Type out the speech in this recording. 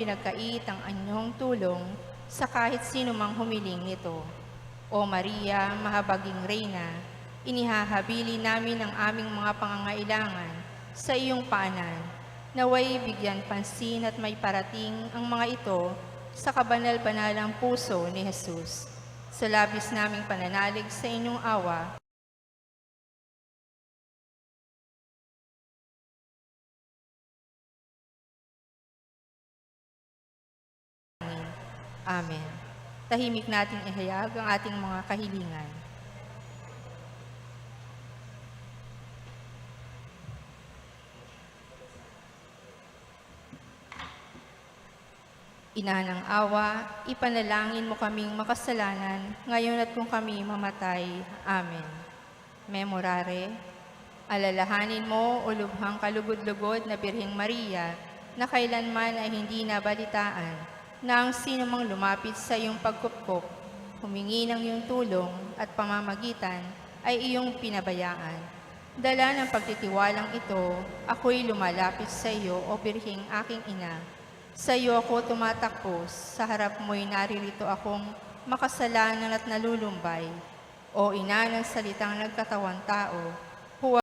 pinagkait ang anyong tulong sa kahit sino mang humiling nito. O Maria, mahabaging Reyna, inihahabili namin ang aming mga pangangailangan sa iyong paanan. Naway bigyan pansin at may parating ang mga ito sa kabanal-banalang puso ni Jesus. Sa labis naming pananalig sa inyong awa, Amen. Tahimik nating ihayag ang ating mga kahilingan. Ina ng awa, ipanalangin mo kaming makasalanan, ngayon at kung kami mamatay. Amen. Memorare, alalahanin mo o lubhang kalugod-lugod na Birheng Maria, na kailanman ay hindi nabalitaan, na ang sino mang lumapit sa iyong pagkupkop, humingi ng iyong tulong at pamamagitan ay iyong pinabayaan. Dala ng pagtitiwalang ito, ako'y lumalapit sa iyo o Birheng aking ina. Sa iyo ako tumatakbo, sa harap mo'y naririto akong makasalanan at nalulumbay. O ina ng salitang nagkatawang tao,